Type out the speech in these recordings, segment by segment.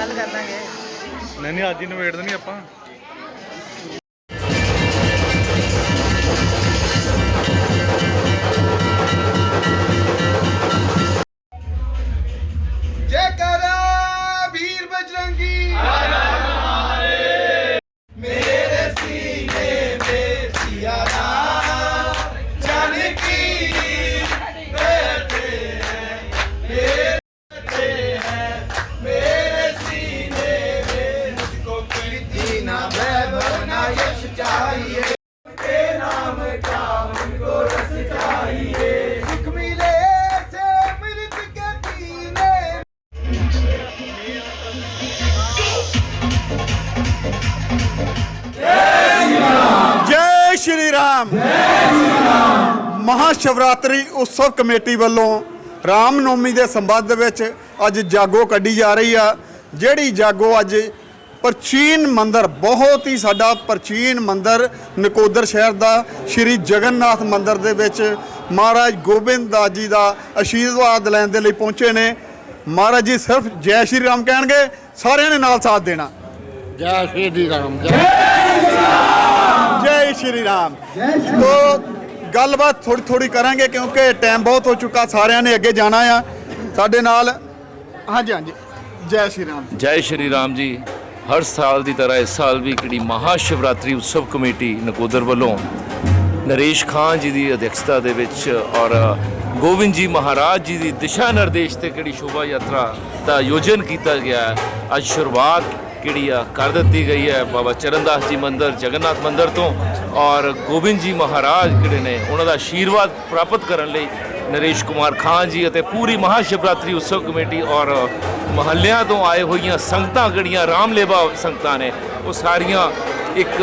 ਕੱਲ ਕਰ ਲਾਂਗੇ। ਨਹੀਂ ਨਹੀਂ ਅੱਜ ਹੀ ਨਵੇੜ ਦੇਣੀ ਆਪਾਂ। ਸ਼੍ਰੀ ਰਾਮ ਮਹਾ ਉਤਸਵ ਕਮੇਟੀ ਵੱਲੋਂ ਰਾਮ ਨੌਮੀ ਦੇ ਸੰਬੰਧ ਵਿੱਚ ਅੱਜ ਜਾਗੋ ਕੱਢੀ ਜਾ ਰਹੀ ਆ, ਜਿਹੜੀ ਜਾਗੋ ਅੱਜ ਪ੍ਰਾਚੀਨ ਮੰਦਿਰ, ਬਹੁਤ ਹੀ ਸਾਡਾ ਪ੍ਰਾਚੀਨ ਮੰਦਿਰ ਨਕੋਦਰ ਸ਼ਹਿਰ ਦਾ, ਸ਼੍ਰੀ ਜਗਨਨਾਥ ਮੰਦਿਰ ਦੇ ਵਿੱਚ ਮਹਾਰਾਜ ਗੋਬਿੰਦ ਦਾਸ ਜੀ ਦਾ ਆਸ਼ੀਰਵਾਦ ਲੈਣ ਦੇ ਲਈ ਪਹੁੰਚੇ ਨੇ। ਮਹਾਰਾਜ ਜੀ, ਸਿਰਫ ਜੈ ਸ਼੍ਰੀ ਰਾਮ ਕਹਿਣਗੇ, ਸਾਰਿਆਂ ਨੇ ਨਾਲ ਸਾਥ ਦੇਣਾ। ਜੈ ਸ਼੍ਰੀ ਰਾਮ, ਜੈ। ਜੈ ਸ਼੍ਰੀ ਰਾਮ। ਤੋ ਗੱਲਬਾਤ ਥੋੜੀ ਥੋੜੀ ਕਰਾਂਗੇ ਕਿਉਂਕਿ ਟਾਈਮ ਬਹੁਤ ਹੋ ਚੁੱਕਾ, ਸਾਰਿਆਂ ਨੇ ਅੱਗੇ ਜਾਣਾ ਆ। ਸਾਡੇ ਨਾਲ ਹਾਂਜੀ ਹਾਂਜੀ। ਜੈ ਸ਼੍ਰੀ ਰਾਮ। ਜੈ ਸ਼੍ਰੀ ਰਾਮ ਜੀ। ਹਰ ਸਾਲ ਦੀ ਤਰ੍ਹਾਂ ਇਸ ਸਾਲ ਵੀ ਕਿਹੜੀ ਮਹਾ ਸ਼ਿਵਰਾਤਰੀ ਉਤਸਵ ਕਮੇਟੀ ਨਕੋਦਰ ਵੱਲੋਂ ਨਰੇਸ਼ ਖਾਨ ਜੀ ਦੀ ਅਧਿਕਸ਼ਤਾ ਦੇ ਵਿੱਚ ਔਰ ਗੋਬਿੰਦ ਜੀ ਮਹਾਰਾਜ ਜੀ ਦੀ ਦਿਸ਼ਾ ਨਿਰਦੇਸ਼ ਤੇ ਕਿਹੜੀ ਸ਼ੋਭਾ ਯਾਤਰਾ ਦਾ ਆਯੋਜਨ ਕੀਤਾ ਗਿਆ ਅੱਜ ਸ਼ੁਰੂਆਤ ਕਿਹੜੀ ਆ ਕਰ ਦਿੱਤੀ ਗਈ ਹੈ। ਬਾਬਾ ਚਰਨਦਾਸ ਜੀ ਮੰਦਿਰ, ਜਗਨਨਾਥ ਮੰਦਿਰ ਤੋਂ ਔਰ ਗੋਬਿੰਦ ਜੀ ਮਹਾਰਾਜ ਜਿਹੜੇ ਨੇ, ਉਹਨਾਂ ਦਾ ਆਸ਼ੀਰਵਾਦ ਪ੍ਰਾਪਤ ਕਰਨ ਲਈ ਨਰੇਸ਼ ਕੁਮਾਰ ਖਾਨ ਜੀ ਅਤੇ ਪੂਰੀ ਮਹਾਸ਼ਿਵਰਾਤਰੀ ਉਤਸਵ ਕਮੇਟੀ ਔਰ ਮਹੱਲਿਆਂ ਤੋਂ ਆਏ ਹੋਈਆਂ ਸੰਗਤਾਂ ਕਿਹੜੀਆਂ ਰਾਮਲੇਵਾ ਸੰਗਤਾਂ ਨੇ, ਉਹ ਸਾਰੀਆਂ ਇੱਕ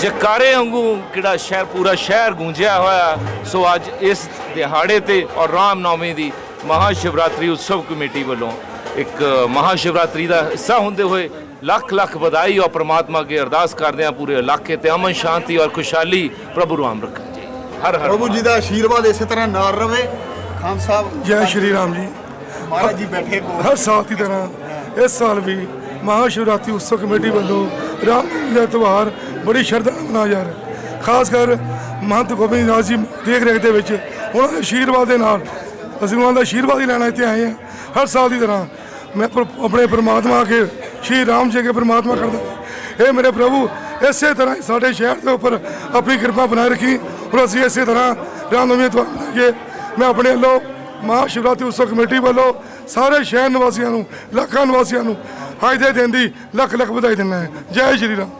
ਜਕਾਰੇ ਵਾਂਗੂ ਕਿਹੜਾ ਸ਼ਹਿਰ, ਪੂਰਾ ਸ਼ਹਿਰ ਗੂੰਜਿਆ ਹੋਇਆ ਸੋ ਅੱਜ ਇਸ ਦਿਹਾੜੇ ਤੇ ਔਰ ਰਾਮਨੌਮੀ ਦੀ ਮਹਾਸ਼ਿਵਰਾਤਰੀ ਉਤਸਵ ਕਮੇਟੀ ਵੱਲੋਂ ਇੱਕ ਮਹਾਸ਼ਿਵਰਾਤਰੀ ਦਾ ਹਿੱਸਾ ਹੁੰਦੇ ਹੋਏ ਲੱਖ ਲੱਖ ਵਧਾਈ ਔਰ ਪ੍ਰਮਾਤਮਾ ਅੱਗੇ ਅਰਦਾਸ ਕਰਦੇ ਹਾਂ ਪੂਰੇ ਇਲਾਕੇ ਤੇ। ਅਮਨ ਸ਼ਾਂਤੀ ਔਰ ਖੁਸ਼ਹਾਲੀ ਪ੍ਰਭੂ ਰਾਮ ਰੱਖਣ ਜੀ। ਹਰ ਹਰ ਪ੍ਰਭੂ ਜੀ ਦਾ ਆਸ਼ੀਰਵਾਦ ਇਸੇ ਤਰ੍ਹਾਂ ਨਾਲ ਰਵੇ। ਖਾਨ ਸਾਹਿਬ ਜੈ ਸ਼੍ਰੀ ਰਾਮ ਜੀ। ਮਹਾਰਾਜ ਜੀ ਬੈਠੇ ਕੋਲ। ਹਰ ਸਾਲ ਦੀ ਤਰ੍ਹਾਂ ਇਸ ਸਾਲ ਵੀ ਮਹਾ ਸ਼ਿਵਰਾਤਰੀ ਉਤਸਵ ਕਮੇਟੀ ਵੱਲੋਂ ਰਾਮ ਦਾ ਤਿਉਹਾਰ ਬੜੀ ਸ਼ਰਧਾ ਨਾਲ ਮਨਾਇਆ ਜਾ ਰਿਹਾ ਖਾਸ ਕਰ ਮਹੰਤ ਗੋਬਿੰਦ ਦਾਸ ਜੀ ਦੇਖ ਰੇਖ ਦੇ ਵਿੱਚ ਉਹਨਾਂ ਦੇ ਆਸ਼ੀਰਵਾਦ ਦੇ ਨਾਲ ਅਸੀਂ ਉਹਨਾਂ ਦਾ ਆਸ਼ੀਰਵਾਦ ਹੀ ਲੈਣਾ ਇੱਥੇ ਆਏ ਹਾਂ। ਹਰ ਸਾਲ ਦੀ ਤਰ੍ਹਾਂ ਮੈਂ ਆਪਣੇ ਪ੍ਰਮਾਤਮਾ ਕੇ ਸ਼੍ਰੀ ਰਾਮ ਜੀ ਕੇ ਪ੍ਰਮਾਤਮਾ ਕਰਦਾ ਇਹ ਮੇਰੇ ਪ੍ਰਭੂ, ਇਸੇ ਤਰ੍ਹਾਂ ਹੀ ਸਾਡੇ ਸ਼ਹਿਰ ਦੇ ਉੱਪਰ ਆਪਣੀ ਕਿਰਪਾ ਬਣਾਏ ਰੱਖੀ। ਔਰ ਅਸੀਂ ਇਸੇ ਤਰ੍ਹਾਂ ਰਾਮ ਨਵਮੀ ਦਾ ਤਿਉਹਾਰ ਮੈਂ ਆਪਣੇ ਵੱਲੋਂ ਮਹਾ ਸ਼ਿਵਰਾਤਰੀ ਉਤਸਵ ਕਮੇਟੀ ਵੱਲੋਂ ਸਾਰੇ ਸ਼ਹਿਰ ਨਿਵਾਸੀਆਂ ਨੂੰ, ਲੱਖਾਂ ਨਿਵਾਸੀਆਂ ਨੂੰ ਅੱਜ ਦੇ ਦਿਨ ਦੀ ਲੱਖ ਲੱਖ ਵਧਾਈ ਦਿੰਦਾ ਹੈ। ਜੈ ਸ਼੍ਰੀ ਰਾਮ।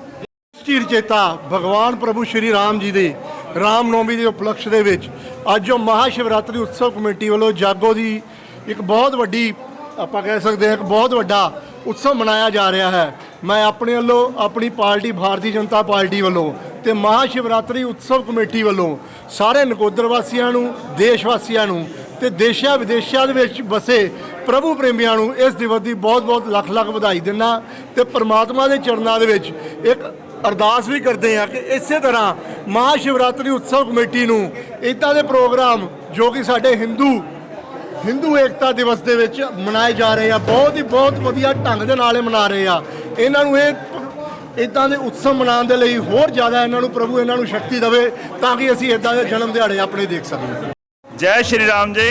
ਚੀਰ ਚੇਤਾ ਭਗਵਾਨ ਪ੍ਰਭੂ ਸ਼੍ਰੀ ਰਾਮ ਜੀ ਦੇ ਰਾਮ ਨੌਮੀ ਦੇ ਉਪਲਕਸ਼ ਦੇ ਵਿੱਚ ਅੱਜ ਜੋ ਮਹਾ ਸ਼ਿਵਰਾਤਰੀ ਉਤਸਵ ਕਮੇਟੀ ਵੱਲੋਂ ਜਾਗੋ ਦੀ ਇੱਕ ਬਹੁਤ ਵੱਡੀ ਆਪਾਂ ਕਹਿ ਸਕਦੇ ਹਾਂ ਇੱਕ ਬਹੁਤ ਵੱਡਾ ਉਤਸਵ ਮਨਾਇਆ ਜਾ ਰਿਹਾ ਹੈ। ਮੈਂ ਆਪਣੇ ਵੱਲੋਂ ਆਪਣੀ ਪਾਰਟੀ, ਭਾਰਤੀ ਜਨਤਾ ਪਾਰਟੀ ਵੱਲੋਂ ਤੇ ਮਹਾ ਸ਼ਿਵਰਾਤਰੀ ਉਤਸਵ ਕਮੇਟੀ ਵੱਲੋਂ ਸਾਰੇ ਨਕੋਦਰ ਵਾਸੀਆਂ ਨੂੰ, ਦੇਸ਼ ਵਾਸੀਆਂ ਨੂੰ ਤੇ ਦੇਸ਼ਾਂ ਵਿਦੇਸ਼ਾਂ ਦੇ ਵਿੱਚ ਵਸੇ ਪ੍ਰਭੂ ਪ੍ਰੇਮੀਆਂ ਨੂੰ ਇਸ ਦਿਵਸ ਦੀ ਬਹੁਤ-ਬਹੁਤ ਲੱਖ-ਲੱਖ ਵਧਾਈ ਦਿੰਦਾ ਤੇ ਪ੍ਰਮਾਤਮਾ ਦੇ ਚਰਨਾਂ ਦੇ ਵਿੱਚ ਇੱਕ ਅਰਦਾਸ ਵੀ ਕਰਦੇ ਹਾਂ ਕਿ ਇਸੇ ਤਰ੍ਹਾਂ ਮਹਾ ਸ਼ਿਵਰਾਤਰੀ ਉਤਸਵ ਕਮੇਟੀ ਨੂੰ ਇਦਾਂ ਦੇ ਪ੍ਰੋਗਰਾਮ ਜੋ ਕਿ ਸਾਡੇ ਹਿੰਦੂ ਹਿੰਦੂ ਏਕਤਾ ਦਿਵਸ ਦੇ ਵਿੱਚ ਮਨਾਏ ਜਾ ਰਹੇ ਆ, ਬਹੁਤ ਹੀ ਬਹੁਤ ਵਧੀਆ ਢੰਗ ਦੇ ਨਾਲ ਇਹ ਮਨਾ ਰਹੇ ਆ। ਇਹਨਾਂ ਨੂੰ ਇਹ ਇਦਾਂ ਦੇ ਉਤਸਵ ਮਨਾਉਣ ਦੇ ਲਈ ਹੋਰ ਜ਼ਿਆਦਾ ਇਹਨਾਂ ਨੂੰ ਪ੍ਰਭੂ ਇਹਨਾਂ ਨੂੰ ਸ਼ਕਤੀ ਦੇਵੇ ਤਾਂ ਕਿ ਅਸੀਂ ਇਦਾਂ ਦੇ ਜਨਮ ਦਿਹਾੜੇ ਆਪਣੇ ਦੇਖ ਸਕੀਏ। ਜੈ ਸ਼੍ਰੀ ਰਾਮ ਜੀ।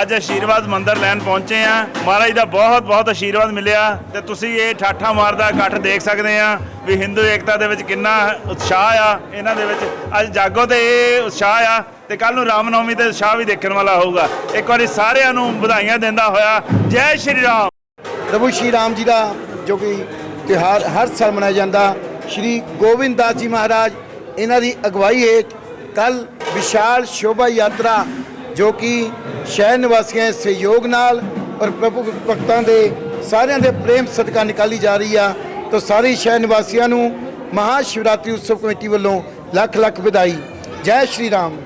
ਅੱਜ ਆਸ਼ੀਰਵਾਦ ਮੰਦਰ ਲੈਣ ਪਹੁੰਚੇ ਆ। ਮਹਾਰਾਜ ਦਾ ਬਹੁਤ ਬਹੁਤ ਆਸ਼ੀਰਵਾਦ ਮਿਲਿਆ ਤੇ ਤੁਸੀਂ ਇਹ ਠਾਠਾ ਮਾਰਦਾ ਇਕੱਠ ਦੇਖ ਸਕਦੇ ਆ ਵੀ ਹਿੰਦੂ ਏਕਤਾ ਦੇ ਵਿੱਚ ਕਿੰਨਾ ਉਤਸ਼ਾਹ ਆ, ਇਹਨਾਂ ਦੇ ਵਿੱਚ ਅੱਜ ਜਾਗੋ ਤੇ ਇਹ ਉਤਸ਼ਾਹ ਆ ਤੇ ਕੱਲ ਨੂੰ ਰਾਮਨੌਮੀ ਤੇ ਉਤਸ਼ਾਹ ਵੀ ਦੇਖਣ ਵਾਲਾ ਹੋਊਗਾ। ਇੱਕ ਵਾਰੀ ਸਾਰਿਆਂ ਨੂੰ ਵਧਾਈਆਂ ਦਿੰਦਾ ਹੋਇਆ, ਜੈ ਸ਼੍ਰੀ ਰਾਮ। ਪ੍ਰਭੂ ਸ਼੍ਰੀ ਰਾਮ ਜੀ ਦਾ ਜੋ ਕਿ ਤਿਉਹਾਰ ਹਰ ਸਾਲ ਮਨਾਇਆ ਜਾਂਦਾ, ਸ਼੍ਰੀ ਗੋਬਿੰਦ ਦਾਸ ਜੀ ਮਹਾਰਾਜ, ਇਹਨਾਂ ਦੀ ਅਗਵਾਈ ਹੇਠ ਕੱਲ ਵਿਸ਼ਾਲ ਸ਼ੋਭਾ ਯਾਤਰਾ ਜੋ ਕਿ ਸ਼ਹਿਰ ਨਿਵਾਸੀਆਂ ਦੇ ਸਹਿਯੋਗ ਨਾਲ ਔਰ ਪ੍ਰਭੂ ਭਗਤਾਂ ਦੇ ਸਾਰਿਆਂ ਦੇ ਪ੍ਰੇਮ ਸਦਕਾ ਨਿਕਾਲੀ ਜਾ ਰਹੀ ਆ ਤਾਂ ਸਾਰੇ ਸ਼ਹਿਰ ਨਿਵਾਸੀਆਂ ਨੂੰ ਮਹਾ ਸ਼ਿਵਰਾਤਰੀ ਉਤਸਵ ਕਮੇਟੀ ਵੱਲੋਂ ਲੱਖ ਲੱਖ ਵਧਾਈ। ਜੈ ਸ਼੍ਰੀ ਰਾਮ।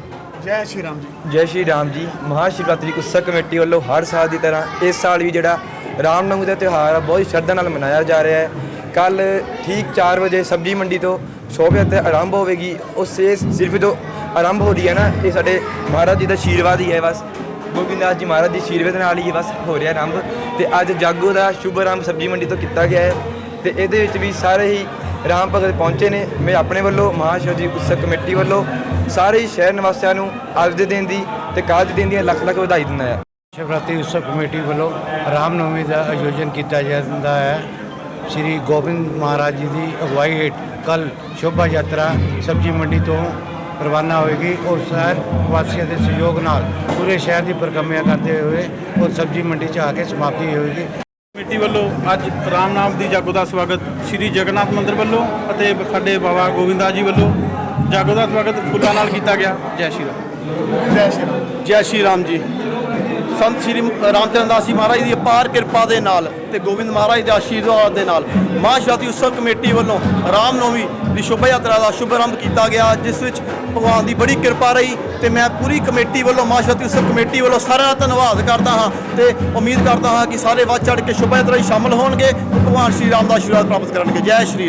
ਜੈ ਸ਼੍ਰੀ ਰਾਮ ਜੀ। ਜੈ ਸ਼੍ਰੀ ਰਾਮ ਜੀ। ਮਹਾ ਸ਼ਿਵਰਾਤਰੀ ਉਤਸਵ ਕਮੇਟੀ ਵੱਲੋਂ ਹਰ ਸਾਲ ਦੀ ਤਰ੍ਹਾਂ ਇਸ ਸਾਲ ਵੀ ਜਿਹੜਾ ਰਾਮ ਨਵਮੀ ਦਾ ਤਿਉਹਾਰ ਆ ਬਹੁਤ ਹੀ ਸ਼ਰਧਾ ਨਾਲ ਮਨਾਇਆ ਜਾ ਰਿਹਾ ਹੈ। ਕੱਲ ਠੀਕ 4 ਵਜੇ ਸਬਜ਼ੀ ਮੰਡੀ ਤੋਂ ਸ਼ੋਭਾ ਤੇ ਆਰੰਭ ਹੋਵੇਗੀ। ਉਹ ਸੇ ਸਿਰਫ ਜੋ ਆਰੰਭ ਹੋ ਰਹੀ ਹੈ ਨਾ ਇਹ ਸਾਡੇ ਮਹਾਰਾਜ ਜੀ ਦਾ ਆਸ਼ੀਰਵਾਦ ਹੀ ਹੈ ਬਸ। ਗੋਬਿੰਦ ਜੀ ਮਹਾਰਾਜ ਦੀ ਸ਼ੀਰਵੇਦ ਨਾਲ ਹੀ ਬਸ ਹੋ ਰਿਹਾ ਆਰੰਭ ਤੇ ਅੱਜ ਜਾਗੋ ਦਾ ਸ਼ੁਭ ਆਰੰਭ ਸਬਜੀ ਮੰਡੀ ਤੋਂ ਕੀਤਾ ਗਿਆ ਹੈ ਤੇ ਇਹਦੇ ਵਿੱਚ ਵੀ ਸਾਰੇ ਹੀ ਰਾਮ ਭਗਤ ਪਹੁੰਚੇ ਨੇ। ਮੈਂ ਆਪਣੇ ਵੱਲੋਂ ਮਹਾਸ਼ਿਵਜੀ ਉਤਸਵ ਕਮੇਟੀ ਵੱਲੋਂ ਸਾਰੇ ਹੀ ਸ਼ਹਿਰ ਨਿਵਾਸੀਆਂ ਨੂੰ ਅੱਜ ਦੇ ਦਿਨ ਦੀ ਤੇ ਕੱਲ੍ਹ ਦੇ ਦਿਨ ਦੀਆਂ ਲੱਖ ਲੱਖ ਵਧਾਈ ਦਿੰਦਾ ਹੈ। ਸ਼ਿਵਰਾਤਰੀ ਉਤਸਵ ਕਮੇਟੀ ਵੱਲੋਂ ਰਾਮਨਵਮੀ ਦਾ ਆਯੋਜਨ ਕੀਤਾ ਜਾਂਦਾ ਹੈ। ਸ੍ਰੀ ਗੋਬਿੰਦ ਮਹਾਰਾਜ ਜੀ ਦੀ ਅਗਵਾਈ ਹੇਠ ਕੱਲ ਸ਼ੋਭਾ ਯਾਤਰਾ ਸਬਜੀ ਮੰਡੀ ਤੋਂ ਰਵਾਨਾ ਹੋਏਗੀ ਔਰ ਸ਼ਹਿਰ ਵਾਸੀਆਂ ਦੇ ਸਹਿਯੋਗ ਨਾਲ ਪੂਰੇ ਸ਼ਹਿਰ ਦੀ ਪਰਿਕਰਮਾ ਕਰਦੇ ਹੋਏ ਉਹ ਸਬਜੀ ਮੰਡੀ 'ਚ ਆ ਕੇ ਸਮਾਪਤੀ ਹੋਏਗੀ ਕਮੇਟੀ ਵੱਲੋਂ ਅੱਜ ਰਾਮ ਨਾਮ ਦੀ ਜਾਗੋ ਦਾ ਸਵਾਗਤ ਸ੍ਰੀ ਜਗਨਨਾਥ ਮੰਦਿਰ ਵੱਲੋਂ ਅਤੇ ਸਾਡੇ ਬਾਬਾ ਗੋਬਿੰਦਾ ਜੀ ਵੱਲੋਂ ਜਾਗੋ ਦਾ ਸਵਾਗਤ ਫੁੱਲਾਂ ਨਾਲ ਕੀਤਾ ਗਿਆ। ਜੈ ਸ਼੍ਰੀ ਰਾਮ। ਜੈ ਸ਼੍ਰੀ ਰਾਮ। ਜੈ ਸ਼੍ਰੀ ਰਾਮ ਜੀ। ਸੰਤ ਸ਼੍ਰੀ ਰਾਮਚੰਦਰ ਦਾਸ ਜੀ ਮਹਾਰਾਜ ਦੀ ਅਪਾਰ ਕਿਰਪਾ ਦੇ ਨਾਲ ਤੇ ਗੋਬਿੰਦ ਮਹਾਰਾਜ ਦੇ ਆਸ਼ੀਰਵਾਦ ਦੇ ਨਾਲ ਮਹਾਸ਼ਿਵਰਾਤਰੀ ਉਤਸਵ ਕਮੇਟੀ ਵੱਲੋਂ ਰਾਮ ਨੌਮੀ ਦੀ ਸ਼ੋਭਾ ਯਾਤਰਾ ਦਾ ਸ਼ੁਭਾਰੰਭ ਕੀਤਾ ਗਿਆ, ਜਿਸ ਵਿੱਚ ਭਗਵਾਨ ਦੀ ਬੜੀ ਕਿਰਪਾ ਰਹੀ ਤੇ ਮੈਂ ਪੂਰੀ ਕਮੇਟੀ ਵੱਲੋਂ ਮਹਾਸ਼ਿਵਰਾਤਰੀ ਉਤਸਵ ਕਮੇਟੀ ਵੱਲੋਂ ਸਾਰਿਆਂ ਦਾ ਧੰਨਵਾਦ ਕਰਦਾ ਹਾਂ ਤੇ ਉਮੀਦ ਕਰਦਾ ਹਾਂ ਕਿ ਸਾਰੇ ਵੱਧ ਚੜ੍ਹ ਕੇ ਸ਼ੋਭਾ ਯਾਤਰਾ ਵਿੱਚ ਸ਼ਾਮਲ ਹੋਣਗੇ ਭਗਵਾਨ ਸ਼੍ਰੀ ਰਾਮ ਦਾ ਆਸ਼ੀਰਵਾਦ ਪ੍ਰਾਪਤ ਕਰਨਗੇ। ਜੈ ਸ਼੍ਰੀ